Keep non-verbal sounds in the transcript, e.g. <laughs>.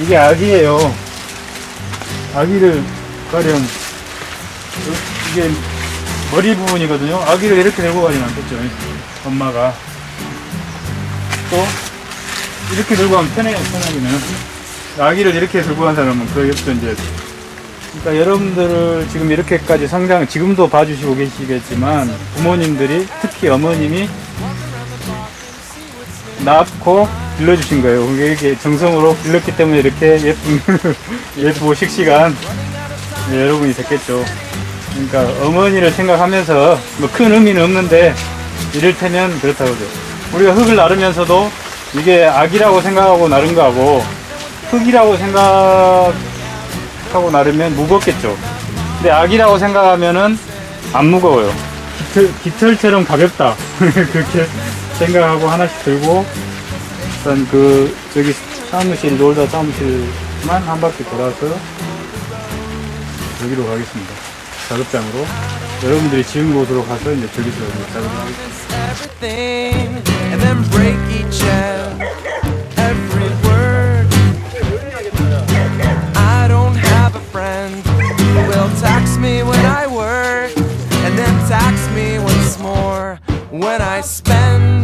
이게 아기예요. 아기를 가령 어, 이게 머리 부분이거든요. 아기를 이렇게 들고 가진 않겠죠. 엄마가 또 이렇게 들고 가면 편해요. 편하기는 아기를 이렇게 들고 간 사람은 거의 없죠. 이제 그러니까 여러분들을 지금 이렇게까지 성장, 지금도 봐주시고 계시겠지만 부모님들이 특히 어머님이 낳고 길러주신 거예요. 이렇게 정성으로 길렀기 때문에 이렇게 예쁜, <laughs> 예쁘고 씩씩한 네, 여러분이 됐겠죠. 그러니까 어머니를 생각하면서 뭐 큰 의미는 없는데 이를테면 그렇다고죠. 우리가 흙을 나르면서도 이게 악이라고 생각하고 나른 거하고 흙이라고 생각하고 나르면 무겁겠죠. 근데 악이라고 생각하면은 안 무거워요. 깃털, 깃털처럼 가볍다. <laughs> 그렇게 생각하고 하나씩 들고 일단 그 저기 사무실 놀다 사무실만 한 바퀴 돌아서 여기로 가겠습니다. 작업장으로 여러분들이 지은 곳으로 가서 이제 저기서 작업을 하겠습니다. when I spend.